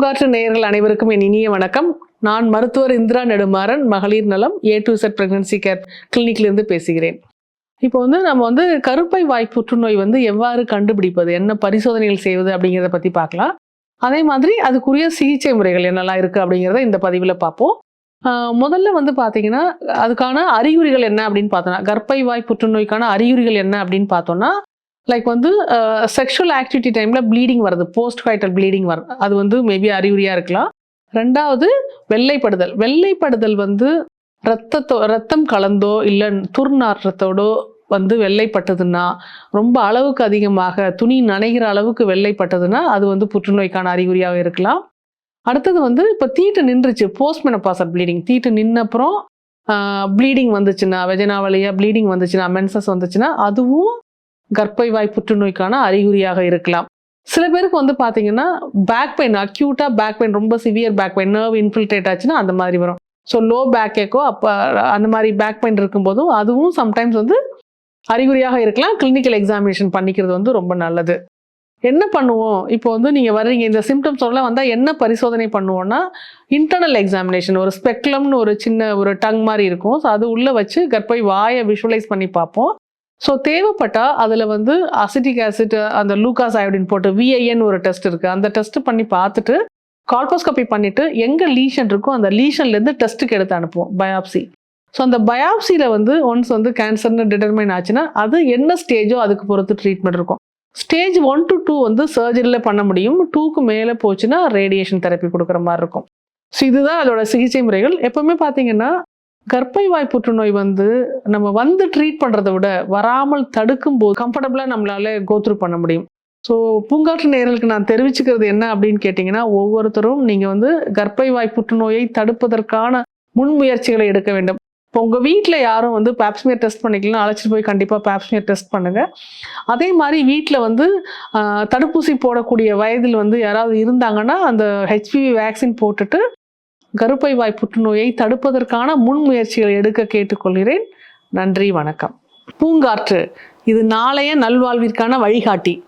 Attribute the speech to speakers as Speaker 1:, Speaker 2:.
Speaker 1: பூங்காற்று நேயர்கள் அனைவருக்கும் என் இனிய வணக்கம். நான் மருத்துவர் இந்திரா நெடுமாறன் மகளிர் நலம் A to Z pregnancy care கிளினிக்லேருந்து பேசுகிறேன். இப்போ வந்து நம்ம வந்து கருப்பை வாய் புற்றுநோய் வந்து எவ்வாறு கண்டுபிடிப்பது என்ன பரிசோதனைகள் செய்வது அப்படிங்கிறத பற்றி பார்க்கலாம். அதே மாதிரி அதுக்குரிய சிகிச்சை முறைகள் என்னெல்லாம் இருக்குது அப்படிங்கிறத இந்த பதிவில் பார்ப்போம். முதல்ல வந்து பார்த்தீங்கன்னா அதுக்கான அறிகுறிகள் என்ன அப்படின்னு பார்த்தோன்னா கர்ப்பை வாய் புற்றுநோய்க்கான அறிகுறிகள் என்ன அப்படின்னு பார்த்தோன்னா லைக் வந்து செக்ஷுவல் ஆக்டிவிட்டி டைமில் ப்ளீடிங் வருது. போஸ்ட் ஹைட்டல் ப்ளீடிங் வரும் அது வந்து மேபி அறிகுறியாக இருக்கலாம். ரெண்டாவது வெள்ளைப்படுதல். வெள்ளைப்படுதல் வந்து ரத்தத்தோ ரத்தம் கலந்தோ இல்லை துர்நாற்றத்தோடோ வந்து வெள்ளைப்பட்டதுன்னா ரொம்ப அளவுக்கு அதிகமாக துணி நனைகிற அளவுக்கு வெள்ளைப்பட்டதுன்னா அது வந்து புற்றுநோய்க்கான அறிகுறியாக இருக்கலாம். அடுத்தது வந்து இப்போ தீட்டு நின்றுச்சு. போஸ்ட் மெனப்பாசல் ப்ளீடிங் தீட்டு நின்னப்புறம் ப்ளீடிங் வந்துச்சுன்னா வெஜனா வழியாக ப்ளீடிங் வந்துச்சுன்னா மென்சஸ் வந்துச்சுன்னா அதுவும் கர்ப்பை வாய் புற்றுநோய்க்கான அறிகுறியாக இருக்கலாம். சில பேருக்கு வந்து பார்த்தீங்கன்னா பேக் பெயின் அக்யூட்டாக பேக் பெயின் ரொம்ப severe back pain nerve infiltrate ஆச்சுன்னா அந்த மாதிரி வரும். ஸோ லோ பேக் ஏக்கோ அப்போ அந்த மாதிரி பேக் பெயின் இருக்கும்போதும் அதுவும் சம்டைம்ஸ் வந்து அறிகுறியாக இருக்கலாம். கிளினிக்கல் எக்ஸாமினேஷன் பண்ணிக்கிறது வந்து ரொம்ப நல்லது. என்ன பண்ணுவோம்? இப்போ வந்து நீங்கள் வர்றீங்க இந்த சிம்டம்ஸோடலாம் வந்தால் என்ன பரிசோதனை பண்ணுவோம்னா இன்டர்னல் எக்ஸாமினேஷன் ஒரு ஸ்பெக்லம்னு ஒரு சின்ன ஒரு டங் மாதிரி இருக்கும். ஸோ அது உள்ளே வச்சு கர்ப்பை வாயை விஷுவலைஸ் பண்ணி பார்ப்போம். ஸோ தேவைப்பட்டால் அதில் வந்து அசிட்டிக் ஆசிட் அந்த லூகாஸ் அயோடின் போட்டு விஐஎன் ஒரு டெஸ்ட் இருக்குது அந்த டெஸ்ட் பண்ணி பார்த்துட்டு கால்போஸ்கோபி பண்ணிவிட்டு எங்கே லீஷன் இருக்கோ அந்த லீஷன்லேருந்து டெஸ்ட்டுக்கு எடுத்து அனுப்புவோம் பயாப்சி ஸோ அந்த பயாப்சியில் வந்து ஒன்ஸ் வந்து கேன்சர்னு டிட்டர்மைன் ஆச்சுன்னா அது என்ன ஸ்டேஜோ அதுக்கு பொறுத்து ட்ரீட்மெண்ட் இருக்கும். ஸ்டேஜ் ஒன் டு டூ வந்து சர்ஜரியில் பண்ண முடியும். டூக்கு மேலே போச்சுன்னா ரேடியேஷன் தெரப்பி கொடுக்குற மாதிரி இருக்கும். ஸோ இதுதான் அதோட சிகிச்சை முறைகள். எப்போவுமே பார்த்தீங்கன்னா கர்ப்பை வாய் புற்றுநோய் வந்து நம்ம வந்து ட்ரீட் பண்ணுறதை விட வராமல் தடுக்கும் போது கம்ஃபர்டபுளாக நம்மளால கோத்ரூ பண்ண முடியும். ஸோ பூங்காற்று நேரலுக்கு நான் தெரிவிச்சுக்கிறது என்ன அப்படின்னு கேட்டிங்கன்னா ஒவ்வொருத்தரும் நீங்கள் வந்து கர்ப்பை வாய் புற்றுநோயை தடுப்பதற்கான முன்முயற்சிகளை எடுக்க வேண்டும். இப்போ உங்கள் வீட்டில் யாரும் வந்து பேப்ஸ்மியர் டெஸ்ட் பண்ணிக்கலாம் அழைச்சிட்டு போய் கண்டிப்பாக பேப்ஸ்மியர் டெஸ்ட் பண்ணுங்கள் அதே மாதிரி வீட்டில் வந்து தடுப்பூசி போடக்கூடிய வயதில் வந்து யாராவது இருந்தாங்கன்னா அந்த ஹெச்பிவி வேக்சின் போட்டுட்டு கருப்பை வாய் புற்றுநோயை தடுப்பதற்கான முன்முயற்சிகளை எடுக்க கேட்டுக்கொள்கிறேன். நன்றி வணக்கம். பூங்காற்று இது நாளைய நல்வாழ்விற்கான வழிகாட்டி.